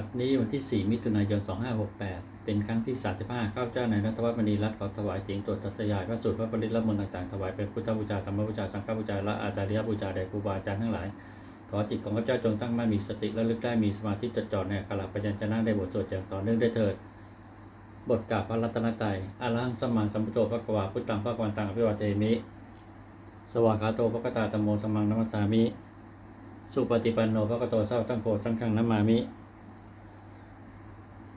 วันนี้วันที่ 4 มิถุนายน 2568 เป็นครั้งที่ 35 ข้าพเจ้าในรัฐวัฒน์มณีรัตน์ขอถวายเสียงตรวจทัศยายพระสูตรพระปริตรละมนต์ต่างๆ ถวายเป็นพุทธบูชาธรรมบูชา สังฆบูชา และอาจาริยบูชาแด่ครูบาอาจารย์ทั้งหลาย ขอจิตของข้าพเจ้าจงตั้งมั่นมีสติและลึกได้มีสมาธิจดจ่อในอักปัญญานะได้บทสวดอย่างต่อเนื่องได้เถิด บทกล่าวพระรัตนตรัยอาลังสมมาสัมพุทโธพระกวาพุทธังพระกวันตังอภิวาเทมิ สวากาโตพระกตาตมโมสมังนัมสสามิ สุปฏิปันโนพระกโตเศร้าสังโฆสังฆังนัมมามิ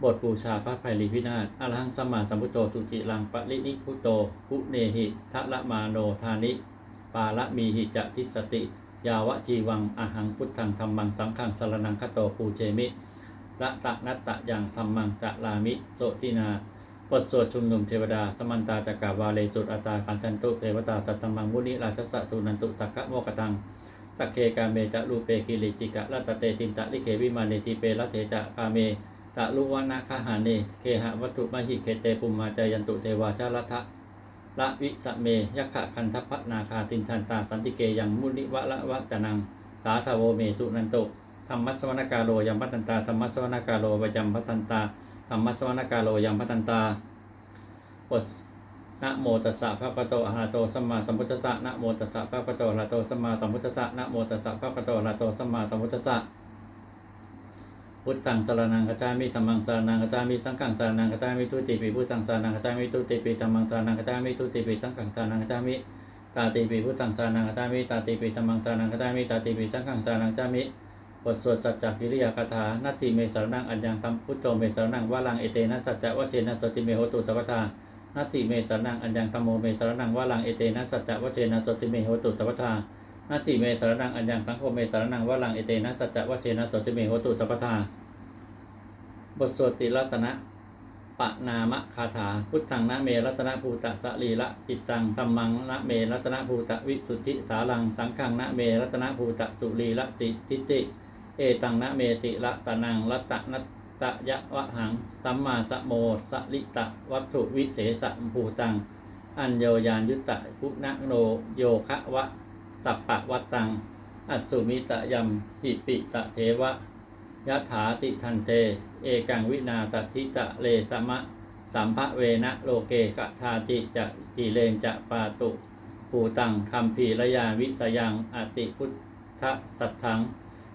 บทบูชาพระไพรีพินาศอรหังสมมาสัมพุทโธสุจิลังปรินิพุโตพุเนหิทะละมาโนทานิ ปาละมีหิจะทิสติ ยาวะจีวังอหังพุทธังธรรมังสังฆังสรนังคโตปูเชมิละตะนัตตะยังธรรมังจะลามิโตตินาบทสวดชุมนุมเทวดา สมันตาจักกาวาเลสุตอัตาคันทันตุเทวตาสัตสมังมุนิราชสะสุนันตุสักขะโมกตังสักเคกาเมจะรูเปกิริจิกะรัตเตตินตะลิเขวิมาเนติเปรัตเทจะกาเม ตะลุวนาคาหาเนเคหะวัตถุมหิเคเตปุมมาจายันตุเทวาชาลัทธะละวิสะเมยักขะคันทัพพนาคาตินทันตาสันติเกยังมุนิวะละวะจนัง สาธาโวเมสุนันโตธรรมัสวนการโลยัมพัตันตาธรรมัสวนการโลวยัมพัตันตาธรรมัสวนการโลยัมพัตันตาบทนะโมตัสสะภะคะวะโตอะระหะโตสัมมาสัมพุทธัสสะนะโมตัสสะภะคะวะโตอะระหะโตสัมมาสัมพุทธัสสะนะโมตัสสะภะคะวะโตอะระหะโตสัมมาสัมพุทธัสสะ พุทธังสารณังกัจฉามิธัมมังสารณังกัจฉามิสังฆังสารณังกัจฉามิทุติปิพุทธังสารณังกัจฉามิทุติปิธัมมังสารณังกัจฉามิทุติปิสังฆังสารณังกัจฉามิตาติปิพุทธังสารณังกัจฉามิตาติปิธัมมังสารณังกัจฉามิตาติปิสังฆังสารณังกัจฉามิบทสวดสัจจกิริยาคาถานาทีเมสรณังอัญญังธรรมพุทโธเมสรณังวะลังเอเตนะสัจจะวะเชนะสติเมโหตุสัพพทานัตติเมสรนังอัญญังธรรมโมเมสรนังวาลังเอเตนะสัจจะวะเทนะสติเมโหตุสัพพทานัตติเมสรนังอัญญังสังโฆเมสรนังวาลังเอเตนะสัจจะวะเทนะสติเมโหตุสัพพทา บทสวดติรัตนะปะนามะคาถา พุทธังนะเมรัตนภูตะสลีละจิตตังธรรมังนะเมรัตนภูตะวิสุทธิสาลัง สังฆังนะเมรัตนภูตะสุลีละสิทิติ เอตังนะเมติละตะนังรัตนัตะยะวะหังสัมมาสโมสลิตะวัตถุวิเศษะภูตัง อัญโยยานยุตตะพุณโนโยคะวะตัปปะวัตตัง อัสสุมิตะยัมหิปิตะเทวะ ยะถาติทันเตเอกังวินาตทิตะเลสมะ สัมภะเวนะโลเกกะทาติจะจิเลนจะปาตุภูตังคัมภีระยาวิสยังอติพุทธสัทธัง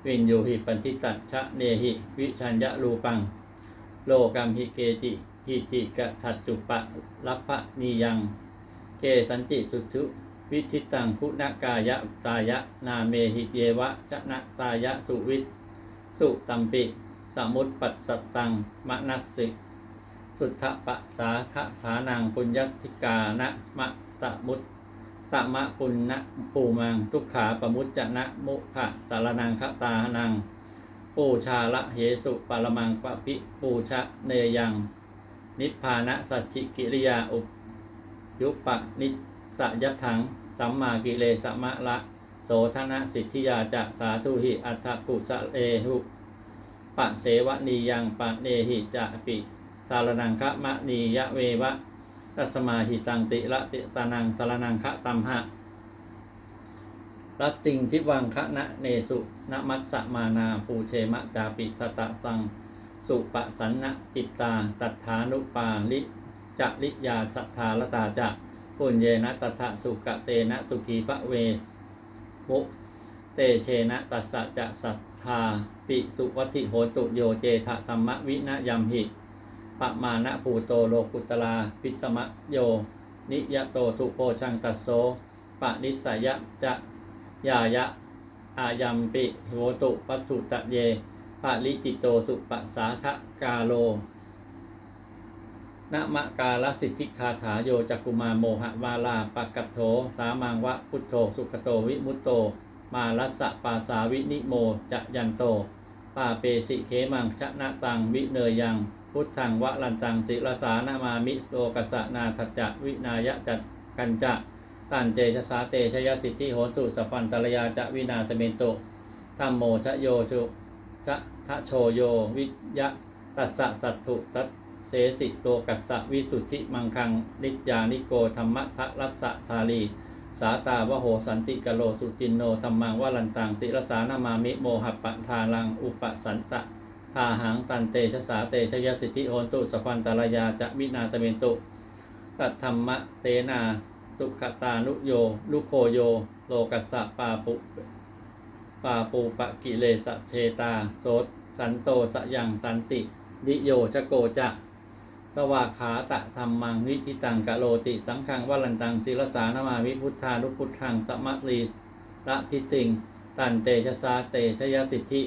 วินโยหิปันทิตัชะเนหิ วิชัญญะรูปัง โลกัมหิเกจิหิจิกะทัตตุปะรัพพะนียัง เกสันจิสุทุวิทิตังคุณกายะตายะนาเมหิเยวะชนะตายะสุวิท สุสัมปิ สมุตปัสสตังมะนัสสิ สุทธปะสาสะสานังปุญญติกานะมะสมุตตะมะปุณณะปูมัง ทุกขาปมุจจะนะมุขะสารนังคตานัง ปูชาละเหสุปรมังปะปิปูชะเนยัง นิพพานะสัจจิกิริยาอุปยุปปนิสยถัง สัมมากิเลสมะละ โสธนะสิทธิยาจะสาธุหิอัตถกุสะเลหุปะเสวนียังปะเนหิจะปิสารนังคะมะนียะเววะตัสมาหิตังติละติตานังสารนังคะตัมหะรัตติงทิวังคะนะเนสุนมัสสะมานาปูเชมะจาปิสตะสัง สุปะสันนะปิตาตัทธานุปาลิจะลิยาสัทธาลตาจะปุญเยนะตัทธะสุกะเตนะสุขีพระเว มุเตเชนะตัสสะจะสัทธาปิสุวัติโหตุโยเจทะธรรมวินยัมหิปะมานะภูโตโลกุตลาปิสมะโย นิยโตสุโพชังตัสโสปะนิสยะจะยายะอายัมปิโหตุปัตถุตะเยปะลิจิตโตสุปะสาทะกาโล นะมะกาลสิทธิคาถาโยจักกุมาโมหะวาลาปะกัตโถ สามังวะพุทโธ สุขโตวิมุตโต มาลัสสะปาสาวินิโมจะยันโตปาเปสิเคมังชนะตังวิเนยยัง พุทธังวะลันตังศิลสานามามิโสกัสนาทัจจะวินายะจัดกันจะตันเจชสาเตชยสิทธิโหสุสปันตรยาจะวินาสเมนโตธัมโมชโยชุชะทะโชโยวิยะตัสสะสัตถุตัส เสสิโตกัสสะวิสุทธิมังคังนิจยานิโกธรรมะทะรัสสะทาลี สาตาวโหสันติกโลสุจินโนธรรมังวลันตังศิรสานามามิโมหะปะทาลังอุปสันตะทาหังตันเตชะสาเตชยสิทธิโหนตุสพันตรายาจะมินาสเมนตุตัธรรมะเสนาสุขตานุโยลุโคโย โลกัสสะปาปุปาปูปะกิเลสะเชตาโสสันโตสยังสันติดิโยชโกจะ สวากขาตะธรรมังวิทิตังกะโลติ สังฆังวัลันตังศิลสานามาวิพุทธานุพุทธังตมะลีระทิติง ตันเตชะสาเตชยสิทธิ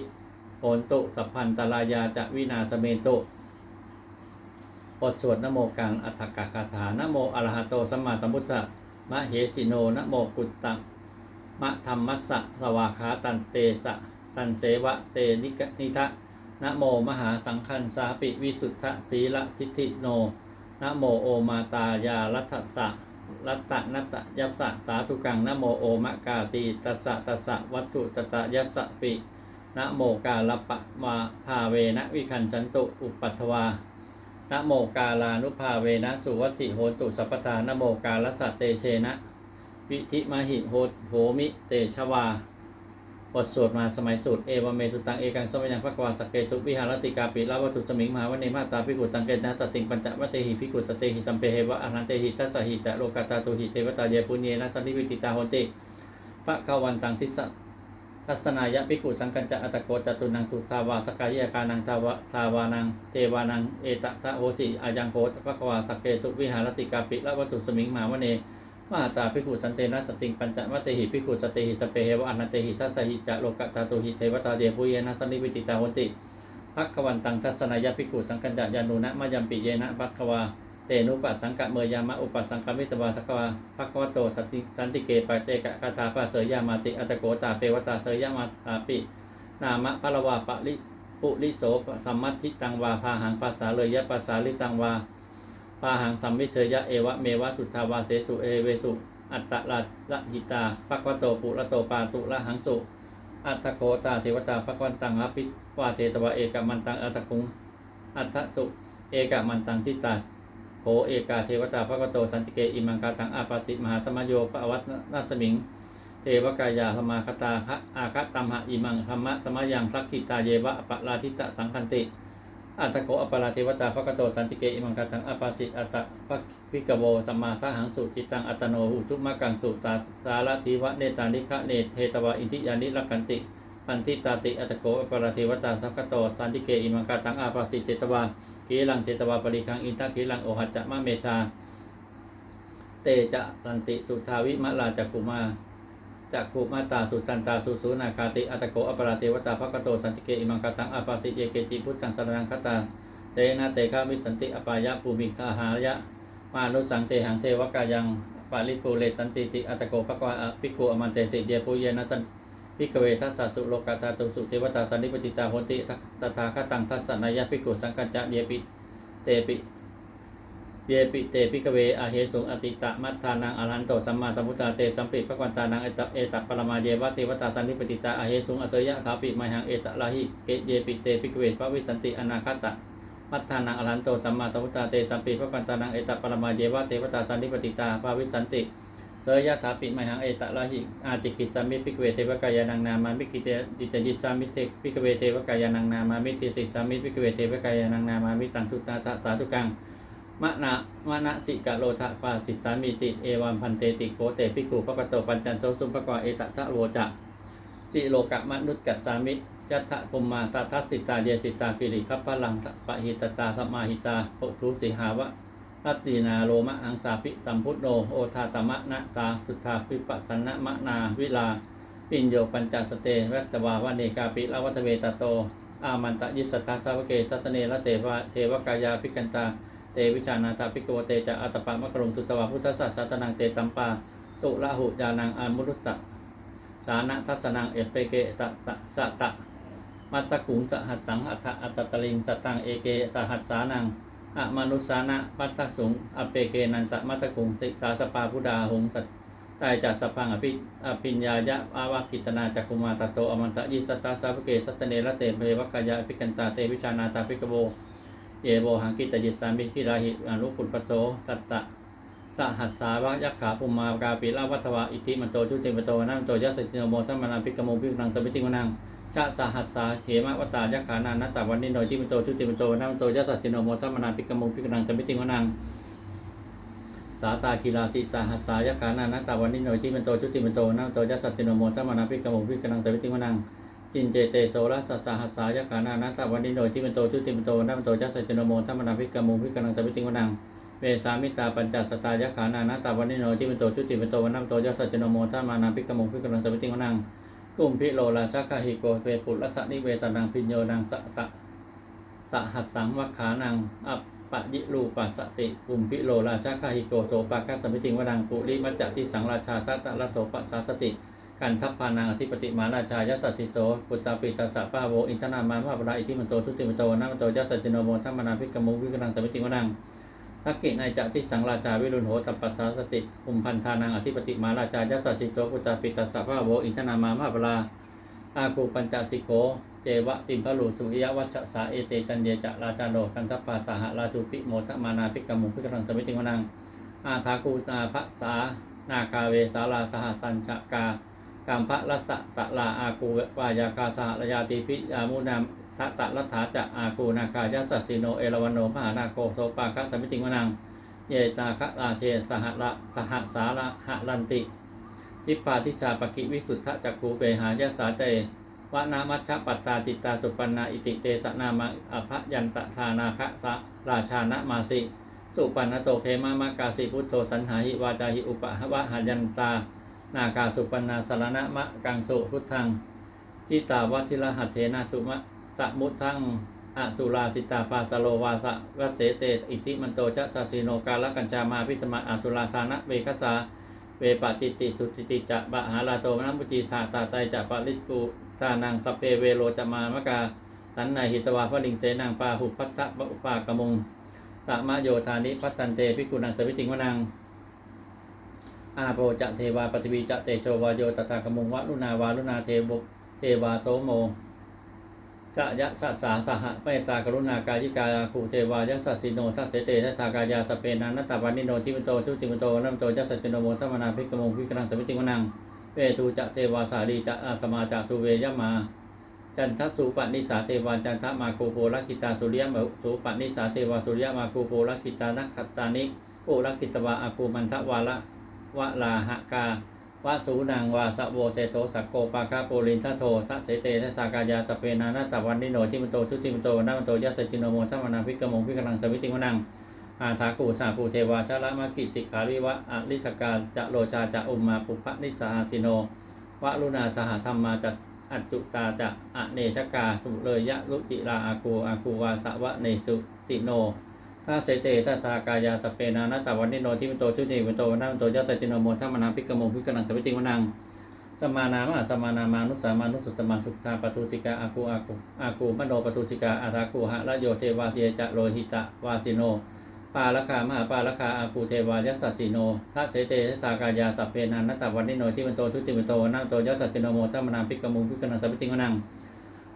โหนตุสัพพันตรายาจะวินาสเมนตุบทสวดนโมกังอัฏฐกคาถานโมอระหะโตสัมมาสัมพุทธะมะเหสิโนนโมกุตตังมะธรรมัสสะสวากขาตันเตสะตันเสวะเตนิกนิทะ นะโมมหาสังคันสาปิวิสุทธสีละทิฏฐิโนนะโมโอมาตายารัตสะรัตตะนัตยัสสะสาธุกังนะโมโอมะกาตีตัสสะตัสสะวัตถุตตะยัสสะปินะโมกาลปะมาภาเวนะวิคันจันตุอุปัตวานะโมกาลานุภาเวนะสุวัติโหตุสัพพทานะโมกาลสัตเตเชนะ วิธิมหิโหโหมิเตชวา บทสวดมาสมัยสูตรเอวเมสุตังเอกังสมัยังพระกวาสเกสุวิหารติกาปิลาวัตถุสมิงมหาวันเนมาตาพิกุตังเกตนะสติงปัญจวัตเตหิพิกุสเตหิสัมเปเหวะอรหันเตหิทัสสหิจะโลกาตาตุหิเทวตาเยปุเยนะสันนิวิติตาโหติปะกวันตังทิสทัศนายะภิกุสังกัญจะอัตโกจตุนังตุทาวาสกายะกานังทาวะสาวานังเทวานังเอตตะโหสิอายังโหสภควาสเกสุวิหารติกาปิละวัตถุสมิงมหาวเนม หาตาภิกุสันเตนะสติงปัญจวัตเตหิภิกุสเตหิสเปเหวะอนันเตหิทัสสหิจะโลกตาตุหิเทวตาเดปุเยนะสันนิวิติตาโหติภักวันตังทัศนายะภิกุสังกัญจะยานุนะมายัมปิเยนะภักวาเตนุปัสสังกะเมยามะอุปัสสังกมิตวาสกวาภักวโตสติสันติเกปะเตกะคาถาปะเสยยามาติอัตโกตาเปวตาเสยยามาอาปินามะปะละวาปะลิปุริโสสัมมัติตังวาพาหังภาษาเลยยะภาษาลิตังวา พาหังสัมมิเชยะเอวะเมวะสุทธาวาเสสุเอเวสุอัตตะละละหิตาปักวโตปุระโตปาตุละหังสุ อัตตะโกตาเทวตาปักวันตังอภิวาเทตวะเอกมันตังอัตะคุงอัตสุเอกมันตังทิตาโขเอกาเทวตาปักวโตสันติเกอิมังกาตังอาปาสิมหาสมโยปะวัตนาสมิง เทวกายาสมาคตาคะอาคตัมหะอิมังธรรมะสมยังสักขิตาเยวะปะลาทิตะสังคันติ อัตโกอปะลาเทวตาภกโตสันติเกอิมังกาตังอปาสิอัตตะภพิกโวสัมมาสหังสุจิตังอัตโนหุทุมะกังสุตาสารทีวะเนตานิคะเนเทตวะอินทิยานิรักขันติปันทิตาติอัตโกอปะลาเทวตาสักโตสันติเกอิมังกาตังอาปาสิเจตวากีลังเจตวาปริคังอินทะกีลังโอหัจจะมะเมชา เตจะตันติสุทาวิมะลาจักกุมา จักขุมาตาสุตันตาสุสุนาคาติอัตโกอปราเทวตาภกโตสันติเกอิมังคตังอปาสิเยเกจิพุทธังสรนังคตาเสนาเตคามิสันติอปายะภูมิทาหายะมานุสังเตหังเทวกายังปาลิปูเลสันติติอัตโกภควาภิกขุอมันเตสิเดียปุเยนะสันพิกเวทัสสสุโลกาตาตุสุเทวตาสันนิปติตาโหติตถาคตังทัสสนายะภิกขุสังกัจจะเยปิเตปิ เยปิเตปิกเวอาเหสุงอติตะมัทธานังอรหันโตสัมมาสัมพุทธาเตสัมปิปะกวันตานังเอตเอตัปรมาเยวะเทวตาสันนิปติตาอาเหสุงอเสยะสาปิมหังเอตลาหิเกเยปิเตปิกเวปะวิสันติอนาคตะมัทธานังอรหันโตสัมมาสัมพุทธาเตสัมปิปะกวันตานังเอตปรมาเยวะเทวตาสันนิปติตาปาวิสันติเสยะสาปิมหังเอตลาหิอาจิกิสัมมิปิกเวเทวกายานังนามามิกิเตดิตยิสามิเทปิกเวเทวกายานังนามามิติสิสามิปิกเวเทวกายานังนามามิตังสุตตาสาธุกัง มะนะมะนะสิกะโลทะปาสิสามิติ เอวัมพันเตติโกเตปิกุปะกโตปัญจันโสสุปะกวาเอตตะโวจะจิโลกะมนุษกัสสามิยัตถะปุมมาตทัสสิตาเยสิตาปิริคัพพลังปะหิตตาสมาหิตาโพทุสิหาวะรัตตินาโลมะอังสาปิสัมพุทโนโอทาตมะนะสาสุทธาปิปัสสนะมะนาวิลาปิญโยปัญจสเตวัตวาวเนกาปิลาวัตเวตโต อามันตะยิสสทธาสาวเกสัตเนลเตวะเทวกายาปิกันตา เตวิชานาถาภิกวเตจะอัตปะมะกรงตุตวาพุทธสัสสะตนังเตตัมปาตุละหุยานังอามุรุตตะสานะทัสนังเอเปเกตะตะสะตะมัตตะกุงสหัสสังอัตถะอัตตะลิงสตังเอเกสหัสสานังอะมนุสานะปัสสสุงอเปเกนันตะมัตตะกุงสิกสาสปาพุดาหงสัตตายจัสสพังอภิอภิญญายะอาวากิตนาจักคุมาสัตโตอมันตะยิสตาสาวเกสัตเนระเตเภวกายาอภิกันตาเตวิชานาถาภิกโว เยโบหังกิตยิสามิกิราหิอนุปุปปโสสัตตะสหัสสาวะยักขาภูมากาปิลาวัตวะอิติมันโตชุติมันโตนัมโตยัสสิโนโมทัมมานาภิกขโมภิกนังสมิติมนังชะสหัสสาเขมะวตายะขานานัตตวันนิโนจิมิโตทุติมิโตนามิโตยัสสะจิโนโมทัมมนาปิกมุงพิกนังจมิติงวนังสาตาคีลาติสหัสสายะขานานัตตวันนิโนจิมิโตทุติมิโตนามิโตยัสสะจิโนโมทัมมนาปิกมุงพิกนังจมิติงวนัง จินเจเตโสรัสสหัสสายะขานานัตตวันนิโนจิมิโตทุติมิโตนามิโตยัสสจิโนโมทัมมนาปิกมุงพิกนังจมิติงวนังเวสามิตาปัญจสตายะขานานาตาวันนิโนจิมิโตจุติมิโตวันัมโตยัสสจโนโมทัมมานาปิกมงพิกลังสมิติงวนังกุมพิโลลาชาคาหิโกเวปุรัสสนิเวสนังพิญโยนังสะตะสหัสสังวัขานังอัปปะยิรูปัสสติกุมพิโลราชาคาหิโกโสปาคัสสมิติงวนังปุริมัจจะทิสังราชาสัตตะละโสปัสสติ กันทัพพานังอธิปติมาราชายัสสิโสปุตตาปิตัสสะปาโวอินทนามาภาปราอิทิมันโตทุติมันโตวันนัมโตยัสสะจโนโมทัมมานาปิกมงพิกลังสมิติงวนังทักกิในจะทิสังราชาวิรุณโหตัปปัสสาสติอุมพันธานังอธิปติมาราชายัสสิโตปุตตาปิตัสสะพะโวอินทนามามาปลาอาคูปัญจสิโกเจวะติมพะลูสุริยวัชสาเอเตจันเยจะราชาโดกันทัปปาสหราชูปิโมทมานาปิกมุพิกรังสมิติวนังอาทาคูนาภสานาคาเวสาลาสหสัญชกา กามพระรัสสะตะลาอาคูวายาคาสหรยาติพิยามุนามทัตตะรัฐาจะอาคูนาคายัสสสิโนเอราวันโนมหานาโคโสปาคะสมิติงวนัง เยตาคะราเชสหละสหสาระหะลันติทิปาทิชาปกิวิสุทธะจักคูเบหายสาเจวะนามัชฌปัตตาติตาสุปันนาอิติเตสนามาอภยันตทานาคะสะราชานะมาสิ สุปันนโตเคมามากาสิพุทโธสันหาหิวาจาหิอุปะหวะหายันตา นาคาสุปนาสารณะมะกังสุพุทธังทิตาวัชิรหัตเทนาสุมะสมุทังอสุราสิตาปาสโลวาสะวัเสเตอิทิมันโตจะสัสสิโนกาลกัญจามาพิสมาอสุราสานะเวคสาเวปติติสุติติจะบะหาลาโตมนัมปุจีสาตาไตจะปาลิปุทานังสเปเวโรจะมามะกาสันนหิตวาพลิงเสนังปาหุพัทธะปะปากมุงสามะโยธานิพัตันเตพิกุนังสวิติงวนัง อาโปจะเทวาปฏิวีจะเตโชวาโยตถากมุงวะลุนาวาลุนาเทบุเทวาโตโมจะยะสัสสาสหะเมตตากรุณากายิกาคูเทวายัสสสิโนทัสเสเตทัตากายาสเปนันนัตตวันนิโนทิมโตทุติมโตนัมโตยัสสจิโนโมทัมนาภิกขโมภิกขังสมิติวนังเวทูจะเทวาสาลีจะอาสมาจะทุเวยมา จันทสุปนิสาเทวาจันทมาโคโปลักิตาสุริยมสุปนิสาเทวาสุริยมาโคโปลักิตานักขัตตานิโอลักิตวาอาคูมันทวาละ วลาหกาวะสูนังวาสะโวเซโตสักโกปาคาโปลินทโทสะเสเตทัตากายาสเปนานาตวันนิโนทิมโตทุติมโตนามโตยัสสจิโนโมทัมนาภิกขโมภิกขังสวิติวนังอาทาคูสาภูเทวาชาละมะกิสิกขาริวะอลิทกาจะโลชาจะอุมมาปุพะนิสาติโนวะลุนาสหธรรมาจัตอัจจุตาจะอเนชกาสุเลยยะลุจิราอาคูอาคูวาสะวะเนสุสิโน ถ้าเสเตทัตตากายาสเปนานาตวันนิโนทิมโตทุติมโตนามันโตยัสจินโนโมทัมมนาภิกขโมภิกขังสวิติวนังสมานามะสมานามานุสามานุสุตมาสุตาปตุสิกาอาคูอาคูอาคูมโนปตุสิกาอาทาคูหะละโยเทวาเทจะโลหิตะวาสิโน ปาลคามหาปาลคาอาคูเทวายัสสสิโนทัสเสเตทัตตากายาสัพเพนันนัตตวันนิโนที่มันโตทุติมันโตนัโตยัสสจิโนโมทัมมนาปิกมุงพิกนังสัพพิติงวนัง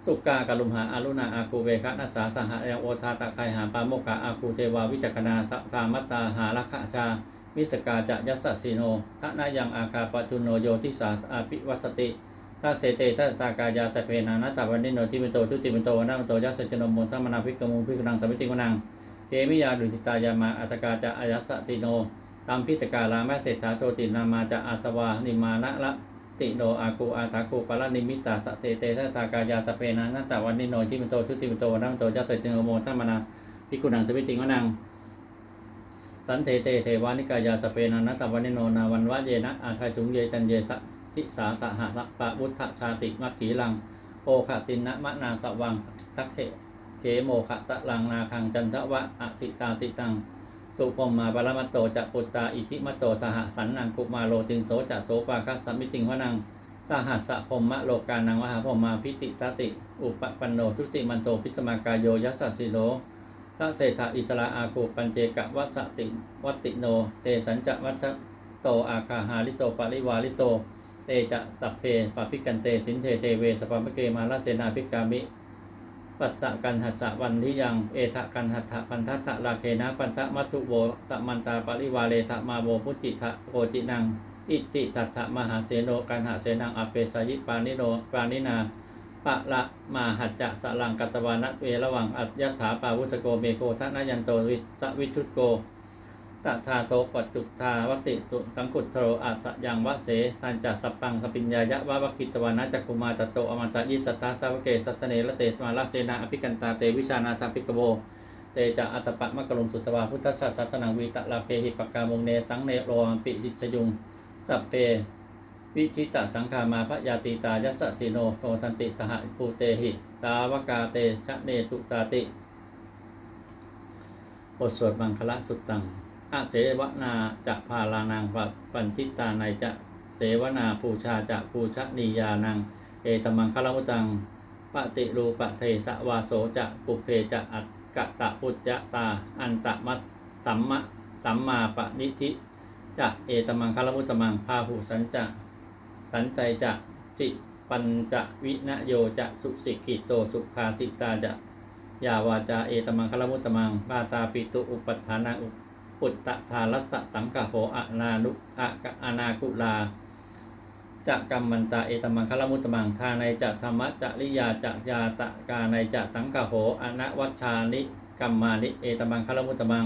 สุกากลุมหาอารุณาอาคูเวคะนัสสาสหายโอทาตะไคหาปาโมกขาอาคูเทวาวิจักนาสสามัตตาหาลักขชามิสกาจะยัสสสิโนทะนายังอาคาปจุโนโยทิสาอาปิวัสติทัสเสเตทัตตากายาสเพนานัตตวันนิโนที่มันโตทุติมันโตนัมโตยัสสจิโนโมทัมมนาปิกมุงพิกนังสัพพิติงวนังเกมิยาดุสิตายามาอัตกาจะอายัสสติโนตามพิตกาลามเศรษฐาโตตินามาจะอาสวานิมานะละ ติโนอาคูอาทาคูปะละนิมิตาสเตเตทัตากายาสเปนะนัตตวันนิโนที่มันโตทุติมันโตนัมโตยัสติโนโมทัมมนาพิกุนังสวิติงวนังสันเทเตเทวานิกายาสเปนะนัตตวันนิโนนาวันวะเยนะอาชายจุงเยจันเยสะทิสาสหะละปะวุฒชาติมักขีลัง โอขตินนะมะนาสวังทักเขเขโมขะตะลังนาคังจันทวะอสิตาติตัง สุพมมาปรมัตโตจะปุตตาอิทิมัตโตสหสันนังกุมาโลตินโสจะโสปาคัสสมิติงวนังสหัสสะพมมะโลกานังวหาพมมาพิติตติ อุปปันโนทุติมันโตพิสมากายโยยัสสสิโลทัเศรษฐาอิสระอาคูปัญเจกะวัสติวัติโน เตสัญจะวัตโตอาคาหาลิโตปริวาลิโต เตจะสัพเพปปิกันเตสินเทเทเวสปามเกมาลเสนาภิกามิ ปัสสะกันหัสสะวันทิยัง เอทะกันหัตถะปันทัสสะลาเคนะปันทะมัตุโวสมันตาปริวาเลทะมาโวพุจิทะโกจินัง อิติตัสสะมหาเสโนกันหาเสนังอเปสายิปานิโนปานินาปะละมาหัจจะสลังกัตวานะเวระวังอัจยถาปาวุสโกเมโกทะนยันโตวิสวิชุตโก ตถาโสปจจุทาวติตุสังกุตโทอาสยังวะเสสันจัสปังสปิญญายะวะวะคิตวานะจักคุมาตโตอมันตะยิสัทธาสาวเกสัตเนระเตสมาลเสนาอภิกันตาเตวิชานาทาภิกโวเตจะอัตปะมะกะลุมสุตวาพุทธสัสสะตนังวีตะลาเพหิปกามงเนสังเนโรอัมปิจิจยุงสัพเพวิชิตะสังขามาพระยาติตายัสสีโนโสทันติสหภูเตหิ สาวกาเตชะเนสุตาติบทสวดมังคละสุตตัง อาเสวนาจะพาลานางปัญจิตาในจะเสวนาปูชาจะปูชนียานัง เอตมังคละมุตังปฏิรูปเทสวาโสจะปุเพจะอัตกะตะปุจจตา อันตะมัสสัมมะสัมมาปณิธิจะเอตมังคารมุตมังพาหุสันจะสันใจจะสิปัญจะวินโยจะสุสิกิโตสุภาสิตาจะยาวาจาเอตมังคารมุตมังปาตาปิตุอุปัฏฐานาอุปุ ปุตตะทารัสสังกะโหอนานุอะกะอนากุลาจะกรรมันตาเอตมังคลมุตมังทาในจะธรรมะจะริยาจะยาตะกาในจะสังกโหอนะวัชานิกัมมานิเอตมังคลมุตมัง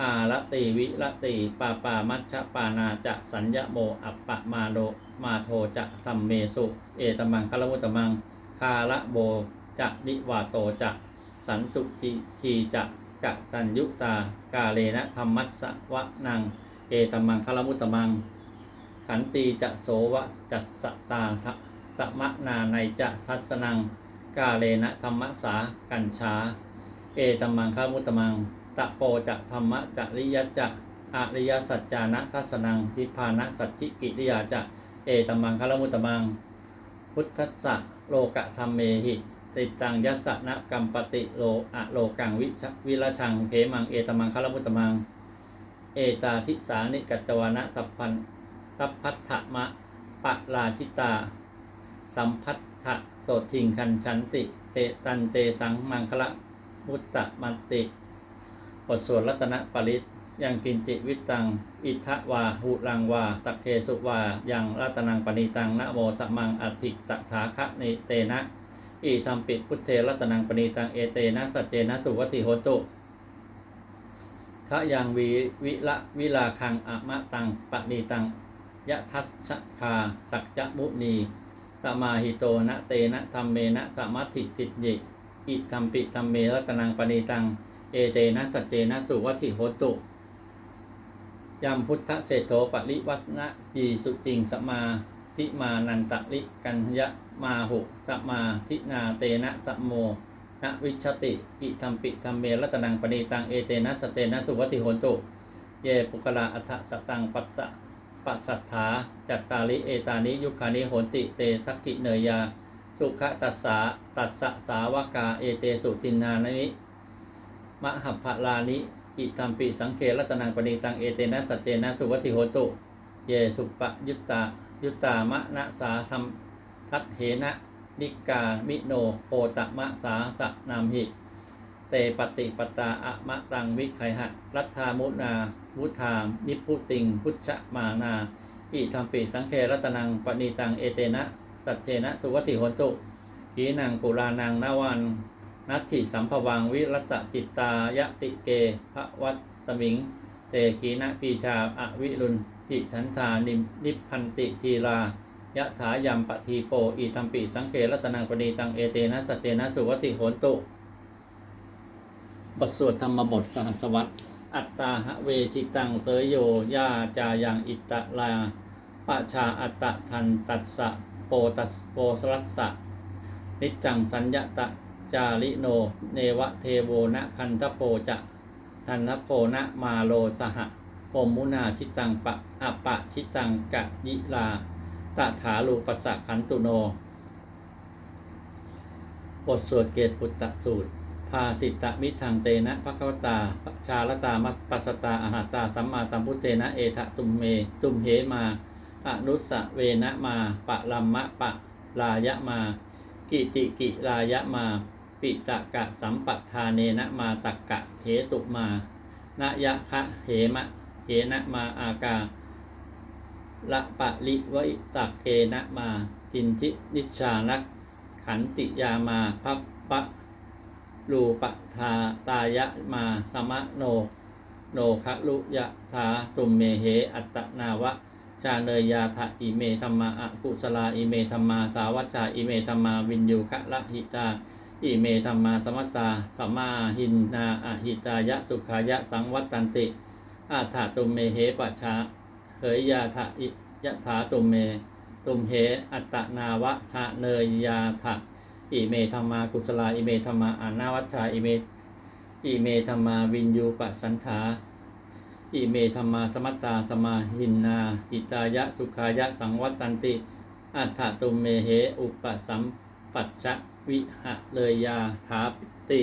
อาละติวิละติปาปามัชฌปานาจะสัญญโมอัปปะมาโดมาโทจะสัมเมสุเอตมังคลมุตตมังคาละโบจะนิวาโตจะสันตุจิทีจะ กะสัญยุตากาเลนะธรรมัสวะนัง เอตมังคลมุตตมัง ขันตีจะโสวะจัสสตาสสมะนาในจะทัสนัง กาเลนะธรรมสากัญชา เอตัมมังคามุตตมัง ตะโปจะธรรมะจะริยจะอริยสัจจานะทัสนังทิพานะสัจจิกิริยาจะ เอตัมมังคามุตตมัง พุทธัสสะโลกะธรรมเมหิ ติตังยัสสนะกัมปติโลอะโลกังวิวิรชังเขมังเอตมังคารมุตตมัง เอตาทิสานิกัจจวานะสัพพันสัพพัทธมะปะราชิตา สัมพัทธะโสทิงคันชันติ เตตันเตสังมังคละมุตตะมันติบทสวดรัตนปริตยังกินจิวิตัง อิทะวาหุรังวาสักเคสุวายังรัตนังปณิตังนะโมสมังอธิตถาคะนิเตนะ อิธรรมปิพุทเทรัตนังปณิตังเอเตนะสัจเจนะสุวัติโหตุขะยังวีวิละวิลาคังอะมะตังปะนีตังยะทัสชะคาสักจะมุนีสมาหิโตนะเตนะธรรมเมนะสมัติจิตยิอิธรรมปิธรรมเมรัตนังปณีตังเอเตนะสัจเจนะสุวัติโหตุยัมพุทธเศโธปริวัตนะยีสุจิงสมาทิมานันตลิกัญญะ มาหุสมาทินาเตนะสมโมนะวิชติอิธรรมปิธรรมเมรัตนังปณีตังเอเตนะสเตนะสุวัติโหนตุเยปุกลาอัฏสตังปัสสะปัสสัทธาจัตตาลิเอตานิยุคานิโหนติเตทักกิเนยยาสุขตัสสาตัสสะสาวกาเอเตสุตินนานิ มหัพพลานิอิธรรมปิสังเครัตนังปณีตังเอเตนะสเตนะสุวัติโหตุ เยสุปะยุตตายุตตามะนะสาสัม ทัตเหนะนิกามิโนโคตมะสาสะนามหิ เตปฏิปตาอะมะตังวิไคหะรัฐามุนาวุธามนิพุติง พุชฌมานา อิธรรมปิสังเครัตนังปณีตังเอเตนะ สัจเจนะ สุวัติโหนตุหีนังปุรานังนาวันนัตถิสัมภวังวิรัตจิตตายติเกภวัตสมิง เตขีนะปีชาอวิรุณหิฉันธานิมนิพันติทีลา ยะถายัมปะทีโปอีธรรมปิสังเครัตนังปณีตังเอเตนะสัจเจนะสุวัติโหนตุ บทสวดธรรมบทสหัสวัตอัตตาหะเวชิตังเสยโยยาจายังอิตะลาปะชาอัตตะทันตัสสะโปตัสโปสรัสสะนิจังสัญญตะจาริโน เนวะเทโวนะคันทโปจะทันทโปนะมาโลสหะปมุนาชิตังปะอปะชิตังกะยิลา ตถาลูปัสสะขันตุโน บทสวดเกตปุตตะสูตร ภาสิตะมิทังเตนะภควตาชาลตามัสปัสสตาอาหาตาสัมมาสัมพุทเตนะเอทะตุมเม ตุมเหมา อนุสะเวนะมาปะลัมมะปะลายะมา กิติกิลายะมา ปิตะกะสัมปทาเนนะมาตักกะเหตุมานะยะคะเหมะเหนะมาอากา ละปะลิวิตักเกนะมาทินทินิชานักขันติยามาพัปปะรูปทาตายะมาสมะโน โนคะลุยะธาตุมเมเหอัตนาวะ ชาเนยยาทะอิเมธรรมาอะกุสลาอิเมธรรมาสาวัชชาอิเมธรรมาวินยูคะละหิตาอิเมธรรมาสมัตตาสมาหินนาอะหิตายะสุขายะสังวัตตันติ อาถาตุมเมเหปัชชา เหยยาทะอิยะถาตุมเม ตุมเหอัตนาวะชาเนยยาทะอิเมธรรมากุสลาอิเมธรรมาอานาวัชชาอิเมอิเมธรรมาวินยูปสันธาอิเมธรรมาสมัตตาสมาหินนาหิตายะสุขายะสังวัตตันติ อัฏฐตุมเมเหอุปสัมปัชชะวิหะเลยยาถาปิติ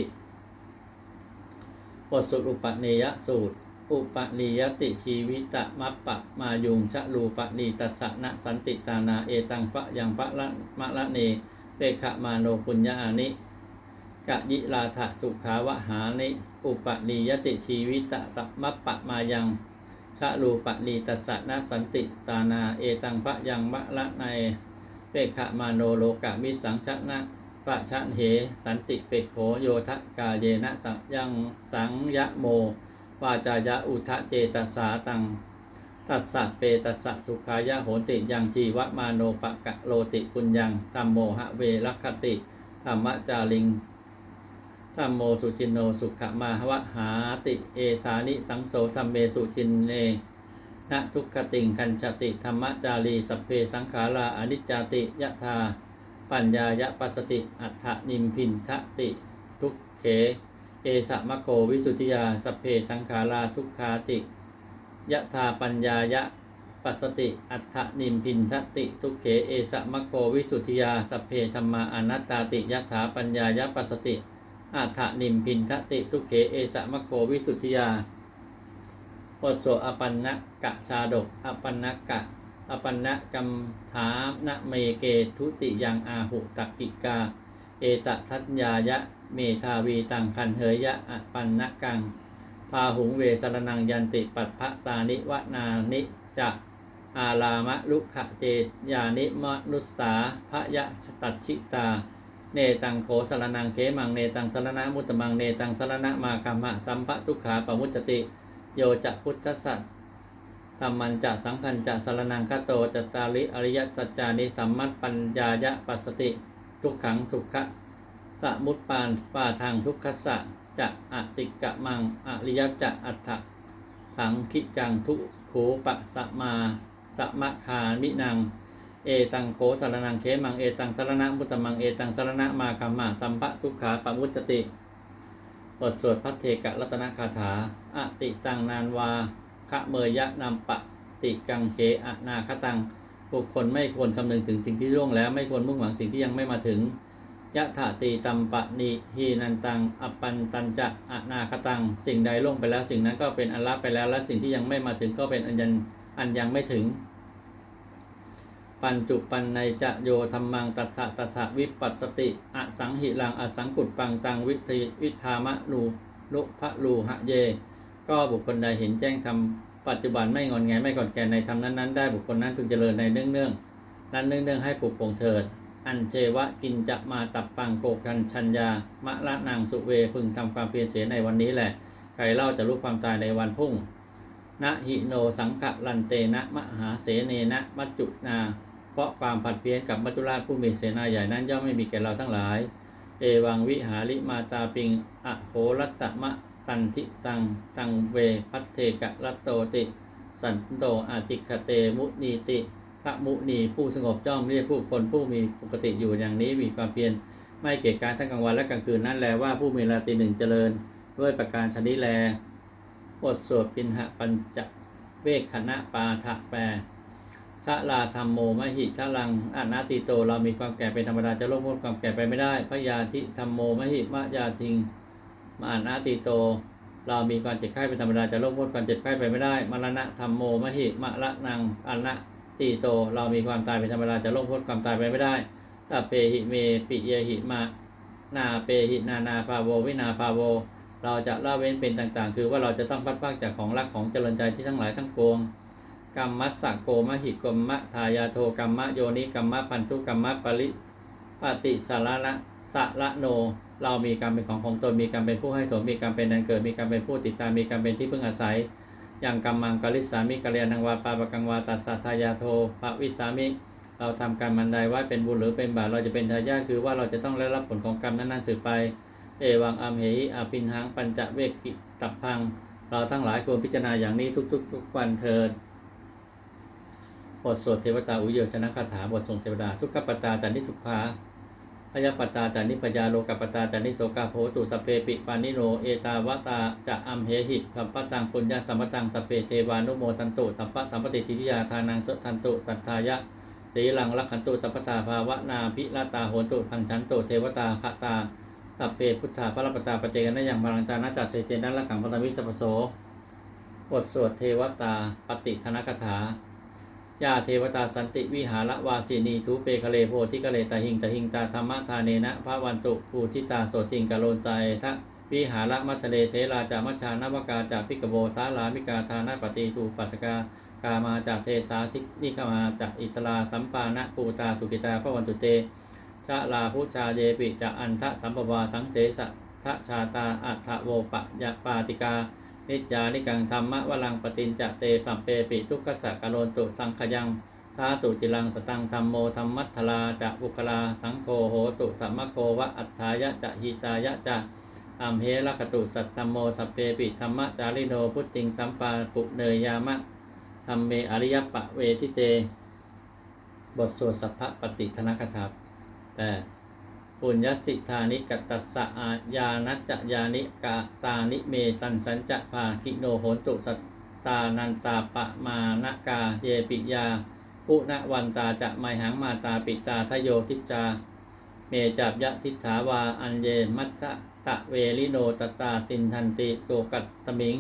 บทสุดอุปเนยสูตร อุปนิยติชีวิตะมัปปะมายุงชะลูปนิตัสสะนะสันติตานาเอตังปะยังปะละมะละเนเปขะมาโนปุญญานิกะยิลาถะสุขาวหานิอุปนิยติชีวิตะตัมัปปะมายังชะลูปนิตัสสะนะสันติตานาเอตังพะยังมะละในเปขะมาโนโลกะมิสังชนะปะชะเหสันติเปโขโยทะกาเยนะสังยังสังยะโม วาจายะอุทะเจตสาตัง ตัสสะเปตัสสะสุขายะโหติยังจีวะมาโนปะกะโลติปุญญังสัมโมหะเวรัคติธรรมจาริงธัมโมสุจินโนสุขมาหวะหาติเอสานิสังโสสัมเมสุจินเนนะทุกขติงคันจติธรรมจารีสัพเพสังขาราอนิจจติยะธาปัญญายะปัสสติอัฏฐนิมพินทติ ทุกเข เอสะมะโควิสุทธิยาสัพเพสังขาราทุขาติยะธาปัญญายะปัสสติอัฏฐนิมพินทติ ทุกเขเอสะมะโควิสุทธิยาสัพเพธรรมาอนัตตาติยะถาปัญญายะปัสสติอาถะนิมพินทติ ทุกเขเอสะมะโควิสุทธิยาปโสอปันนะกะชาดกอปันนะกะอปันนะกัมถามนะเมเกทุติยังอาหุตักกิกา เอตทัญญายะ เมธาวีตังคันเหยยะอปันนะกัง พาหุงเวสรนังยันติปัตภะตานิวนานิจะอาลามะลุขะเจยานิมนุสสาพระยะตัดชิตา เนตังโขสรนังเขมังเนตังสรณะมุตมังเนตังสรณะมาคัมะสัมภะทุขาปมุจจติ โยจะพุทธสัตธรรมันจะสังคัญจะสรนังคโตจตาริอริยสัจจานิสัมมัตปัญญายะปัสสติ ทุกขังสุขะ สมุตปานปาทางทุกขสะจะอติกะมังอริยจะอัฏฐถังคิจังทุกขูปะสมาสมะคามินัง เอตังโขสารนังเขมังเอตังสารณะมุตตมังเอตังสารณะมาคัมมาสัมภะทุกขาปมุจจติบทสวดพัทเทกะรัตนคาถาอติตังนานวาคะเมยยะนำปะติกังเขอนาคตังบุคคลไม่ควรคำนึงถึงสิ่งที่ล่วงแล้วไม่ควรมุ่งหวังสิ่งที่ยังไม่มาถึง ยะถาตีตัมปะนิฮีนันตังอปปันตันจะอะนาคตัง สิ่งใดล่วงไปแล้วสิ่งนั้นก็เป็นอันละไปแล้ว และสิ่งที่ยังไม่มาถึงก็เป็นอันยังอันยังไม่ถึง ปัญจุปันในจะโยธรรมังตัสสะตัสสะวิปัสสติอสังหิลังอสังกุตปังตังวิธีวิธามะนูลุพะลูหะเย ก็บุคคลใดเห็นแจ้งทำปัจจุบันไม่งอนแงไม่ก่อนแก่ในธรรมนั้นๆได้บุคคลนั้นพึงเจริญในเนื่องเนื่องนั้นเนื่องเนื่องให้ปลุกปลงเถิด อันเชวะกินจะมาตับปังโกกันชัญญามะละนางสุเวพึงทำความเพียรเสียในวันนี้แหละ ใครเล่าจะรู้ความตายในวันพุ่งนะหิโนสังขะลันเตนะมหาเสเนนะมัจจุนา เพราะความผัดเพี้ยนกับมัจจุราชผู้มีเสนาใหญ่นั้นย่อมไม่มีแก่เราทั้งหลาย เอวังวิหาริมาตาปิงอโหรัตมะสันทิตังตังเวพัทเทกะรัตโตติ สันโตอาติคเตมุนีติ พระมุนีผู้สงบจ้อมเรียกผู้คนผู้มีปกติอยู่อย่างนี้มีความเพียรไม่เกียจการทั้งกลางวันและกลางคืนนั่นแลว่าผู้มีราตรีหนึ่งเจริญ ด้วยประการชนิดแลบทสวดปินหะปัญจเวกขณะปาทะแปรชะลาธรรมโมมหิชะลังอนาติโตเรามีความแก่เป็นธรรมดาจะล่วงพ้นความแก่ไปไม่ได้พยาธิธรรมโมมหิมะยาทิงมาอนาติโต เรามีความเจ็บไข้เป็นธรรมดาจะล่วงพ้นความเจ็บไข้ไปไม่ได้มรณะธรรมโมมหิมะละนังอนะ ติโต เรามีความตายเป็นธรรมดาจะล่วงพ้นความตายไปไม่ได้ตาเปหิเมปิเยหิมานาเปหินานาภาโววินาภาโว เราจะละเว้นเป็นต่างๆ คือว่าเราจะต้องพัดพากจากของรักของเจริญใจที่ทั้งหลายทั้งปวงกรรมัสสะโกมะหิกรมมะทายาโทกรรมะโยนิกรรมะพันธุกรรมะปริปฏิสารละสะละโน เรามีกรรมเป็นของของตนมีกรรมเป็นผู้ให้ผลมีกรรมเป็นนันเกิดมีกรรมเป็นผู้ติดตามมีกรรมเป็นที่พึ่งอาศัย อย่างกรรมังกลิสามิกเรียนังวาปาปะกังวาตัสสะทายาโทภวิสามิ เราทำกรรมมันใดไว้เป็นบุญหรือเป็นบาปเราจะเป็นทายาทคือว่าเราจะต้องได้รับผลของกรรมนั้นๆสืบไป เอวังอัมเหหิอาปินหังปัญจเวกิตับพัง เราทั้งหลายควรพิจารณาอย่างนี้ทุกๆทุกวันเถิดบทสวดเทวตาอุโยชนะคาถาบทส่งเทวดาทุกขปตาจันนิทุกขา พยาปตาจันนิปยาโลกปตาจันนิโสกาโพตุสเพปิปานิโนเอตาวตาจะอัมเหหิตสัมปตังปุญญาสัมปตังสเพเทวานุโมทันตุสัมปสัมปติทิยาทานังตุทันตุตัทายะสีลังลักขันตุสัพพตาภาวนาภิลาตาโหตุขันชันตุเทวตาคตาสัพเพพุทธาพระปตาปเจกันได้อย่างพลังจานาจัดเจเจนั้นละขังพระธรรมิสัพพโสบทสวดเทวตาปฏิธนกถา ยาเทวตาสันติวิหารวาสินีทุเปคะเลโพธิกะเลตาหิงตาหิงตาธรรมทาเนนะพระวันตุภูทิตาโสติงกะโลนไตทะวิหารมัทะเลเทราจามัชานวกาจากพิกโบสาลามิกาทานาปฏิทูปัสกากามาจากเทสาสิกนิกมาจากอิสลาสัมปานะปูตาสุกิตาพระวันตุเตชะลาพุชาเยปิจะอันทะสัมปวาสังเสสะทะชาตาอัฏฐโวปะยะปาติกา นิจานิกังธรรมะวลังปตินจะเตปัมเปปิทุกขสักกะโลนตุสังขยังทาตุจิลังสตังธรรมโมธรรมัทธลาจะบุคลาสังโฆโหตุสัมมโควะอัฏฐายะจะหิตายะจะอัมเหลกตุสัตธรรมโมสัพเปปิธรรมะจาริโนพุทธิงสัมปาปุเนยยามะธรรมเมอริยปะเวทิเต บทสวดสัพพะปฏิธนคถาแปด ปุญญสิทธานิกัตตัสสะอาญานัจจยานิกาตานิเมตันสัญจะภาคิโนโหนตุสัตตานันตาปะมานกาเยปิยากุณวันตาจะไมหังมาตาปิตาทโยทิจา เมจับยะทิฏฐาวาอันเยมัตตะเวลิโนตตาตินทันติโกกัตตมิง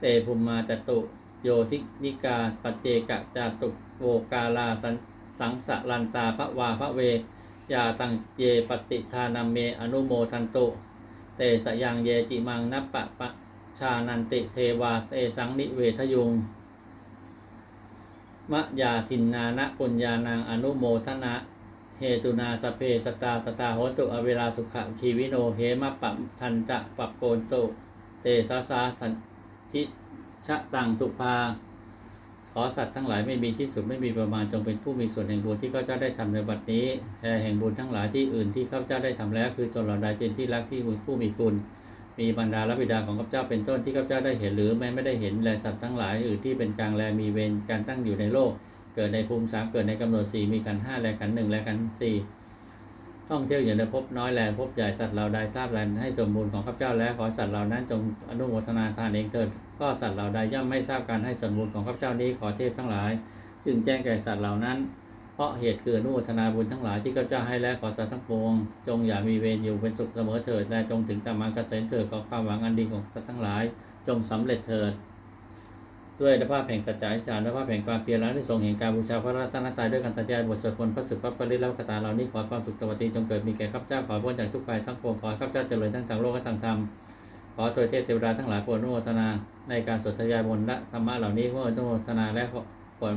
เตภุมมาจตุ โยทินิกาปเจกะจาตุโวกาลาสังสังสะลันตาพระวาพระเว ยาตังเยปฏิทานาเมอนุโมทันตุเตสยังเยจิมังนัปปะปะชานันติเทวาเอสังนิเวทยุงมะยาทินนานะปุญญานังอนุโมทนะเฮตุนาสเพสตาสตาโหนตุอเวลาสุขชีวิโนเหมะปะทันจะปะโปนตุเตสาสาสันทิชะตังสุภา ขอสัตว์ทั้งหลายไม่มีที่สุดไม่มีประมาณจงเป็นผู้มีส่วนแห่งบุญที่ข้าเจ้าได้ทำในบัดนี้แห่แห่งบุญทั้งหลายที่อื่นที่ข้าเจ้าได้ทำแล้ว คือจนเหล่าใดเป็นที่รักที่ผู้มีคุณมีบรรดาและบิดาของข้าเจ้าเป็นต้นที่ข้าเจ้าได้เห็นหรือแม้ไม่ได้เห็นแลสัตว์ทั้งหลายอื่นที่เป็นกลางแลมีเวรการตั้งอยู่ในโลก เกิดในภูมิสามเกิดในกำหนดสี่มีขันห้าและขันหนึ่งและขันสี่ท่องเที่ยวอย่างได้พบน้อยแลพบใหญ่สัตว์เราใดทราบแลให้สมบูรณ์ของข้าเจ้าแล้วขอสัตว์เหล่านั้นจงอนุโมทนาทานเองเถิด ก็สัตว์เหล่าใดย่อมไม่ทราบการให้สมบูรณ์ของข้าพเจ้านี้ขอเทพทั้งหลาย จึงแจ้งแก่สัตว์เหล่านั้น เพราะเหตุคืออนุโมทนาบุญทั้งหลายที่ข้าพเจ้าให้แล้วขอสัตว์ทั้งปวง จงอย่ามีเวรอยู่เป็นสุขเสมอเถิดและจงถึงธรรมะเกษมเถิดขอความหวังอันดีของสัตว์ทั้งหลาย จงสำเร็จเถิดด้วยภาพแห่งสัจจะอธิษฐานด้วยพรภาพแห่งความเพียรและที่ทรงแห่งการบูชาพระรัตนตรัยด้วยการตัดใจบทสวดมนต์พระสุภพระฤทธิ์และคาถาเหล่านี้ขอความสุขสวัสดีจงเกิดมีแก่ข้าพเจ้าขอพ้นจากทุกภัยทั้งปวงขอข้าพเจ้าเจริญทั้งทางโลกและทางธรรม ขอโดยเทพเทวดาทั้งหลายโปรดอนุโมทนาในการสวดทยายมนต์และธรรมะเหล่านี้เพื่ออนุโมทนาและขอ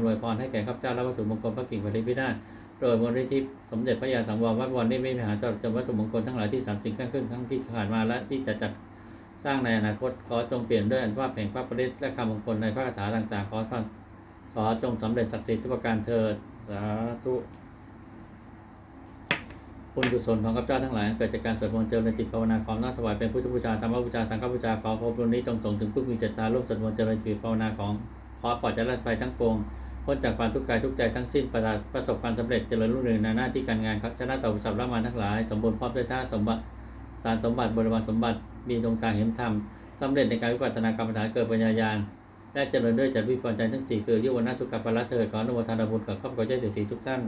อวยพรให้แก่ข้าพเจ้าและวัตถุมงคลพระกิ่งปริพินาโดยมนต์ที่สมเด็จพระยาสังวรวัดวันนี้ไม่มีหาจดจำวัตถุมงคลทั้งหลายที่สามสิ่งข้างขึ้นทั้งที่ผ่านมาและที่จะจัดสร้างในอนาคตขอจงเปลี่ยนด้วยอันว่าแผงพระปริศและคำมงคลในพระคาถาต่างๆขอพระขอจงสำเร็จศักดิ์สิทธิ์ทุกประการเถิดสาธุ บุญกุศลของข้าพเจ้าทั้งหลายเกิดจากการสวดมนต์เจริญจิตภาวนาความน่าถวายเป็นพุทธบูชาธรรมบูชาสังฆบูชาขอพรบุญนี้จงส่งถึงผู้มีศรัทธาร่วมสวดมนต์เจริญจิตภาวนาของขอปลอดจากราชภัยทั้งปวงพ้นจากความทุกข์กายทุกใจทั้งสิ้นประสบประสบความสำเร็จเจริญรุ่งเรืองในหน้าที่การงานครับชนะต่ออุปสรรคละมาทั้งหลาย สมบูรณ์พร้อมด้วยท่าสมบัติสารสมบัติบริวารสมบัติมีดวงตาเห็นธรรมสำเร็จในการวิปัสสนากรรมฐานเกิดปัญญาญาณและเจริญด้วยจัดวิพรใจทั้งสี่คือยุวนาสุขภาละเถิดขออนุโมทนาบุญกับครอบครัวเจ้าเศรษฐีทุกท่าน